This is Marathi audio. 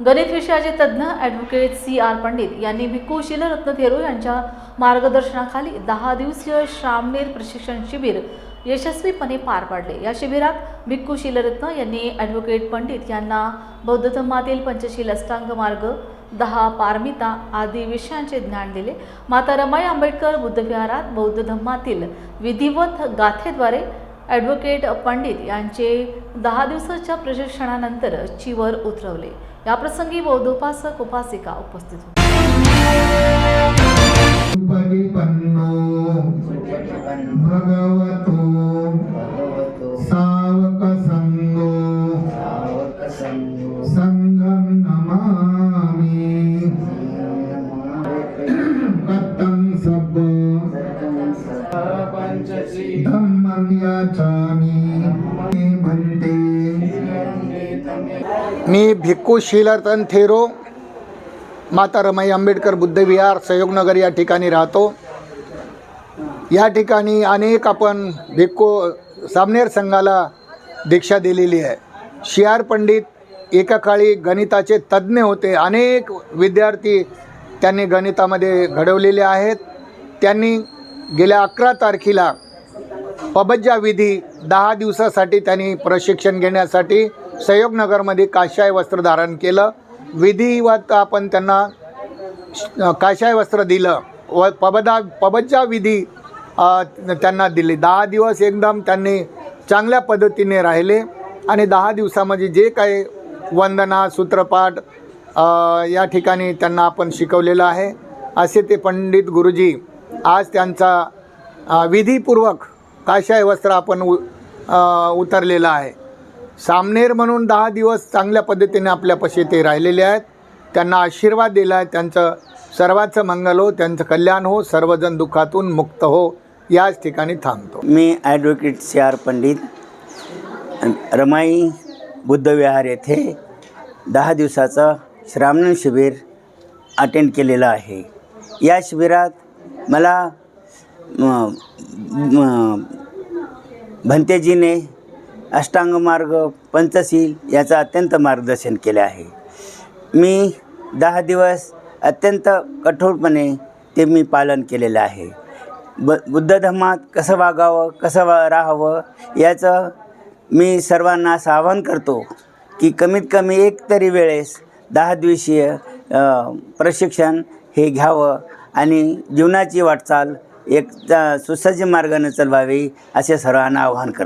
गणित विषयाचे तज्ज्ञ ॲडव्होकेट सी आर पंडित यांनी भिक्खू शिलरत्न थेरो यांच्या मार्गदर्शनाखाली दहा दिवसीय श्रामनेर प्रशिक्षण शिबिर यशस्वीपणे पार पाडले. या शिबिरात भिक्खू शिलरत्न यांनी ॲडव्होकेट पंडित यांना बौद्ध धर्मातील पंचशील अष्टांग मार्ग दहा पारमिता आदी विषयांचे ज्ञान दिले. माता रमाई आंबेडकर बुद्धविहारात बौद्ध धर्मातील विधिवत गाथेद्वारे ॲडव्होकेट पंडित यांचे दहा दिवसाच्या प्रशिक्षणानंतर चिवर उतरवले. याप्रसंगी बौद्धोपासक उपासिका उपस्थित होते भगवतो भगवतो सावकसङ्गो मी भिक्खू शीलरतन थेरो माता रमाई आंबेडकर बुद्धविहार सहयोगनगर या ठिकाणी राहतो. या ठिकाणी अनेक आपण भिक्खू सामनेर संघाला दीक्षा दिलेली आहे. शी आर पंडित एका काळी गणिताचे तज्ज्ञ होते. अनेक विद्यार्थी त्यांनी गणितामध्ये घडवलेले आहेत. त्यांनी गेल्या अकरा तारखेला पबज्जा विधी दहा दिवसासाठी त्यांनी प्रशिक्षण घेण्यासाठी सहयोगनगरमध्ये काशाय वस्त्र धारण केलं. विधिवत आपण त्यांना काशाय वस्त्र दिलं. व पबदा पबज्जा विधी त्यांना दिली. दहा दिवस एकदम त्यांनी चांगल्या पद्धतीने राहिले. आणि दहा दिवसामध्ये जे काही वंदना सूत्रपाठ या ठिकाणी त्यांना आपण शिकवलेलं आहे. असे ते पंडित गुरुजी आज त्यांचा विधीपूर्वक काशाय वस्त्र आपण उ उतरलेलं आहे. सामनेर म्हणून दहा दिवस चांगल्या पद्धतीने आपल्यापाशी ते राहिलेले आहेत. त्यांना आशीर्वाद दिला आहे त्यांचं सर्वांचं मंगल हो त्यांचं कल्याण हो सर्वजण दुःखातून मुक्त हो याच ठिकाणी थांबतो. मी advocate C R Pandit Ramai Buddhavihar येथे दहा दिवसाचं श्रामण शिबिर अटेंड केलेलं आहे. या शिबिरात मला भंतेजीने अष्टांग मार्ग पंचशील याचं अत्यंत मार्गदर्शन केले आहे. मी दहा दिवस अत्यंत कठोरपणे ते मी पालन केलेलं आहे. ब बुद्ध धर्मात कसं वागावं कसं वा राहावं याचं मी सर्वांना असं आवाहन करतो की कमीत कमी एक तरी वेळेस दहा दिवसीय प्रशिक्षण हे घ्यावं आणि जीवनाची वाटचाल एक सुसज्ज मार्गाने चालवावी असे सर्वांना आवाहन करतो.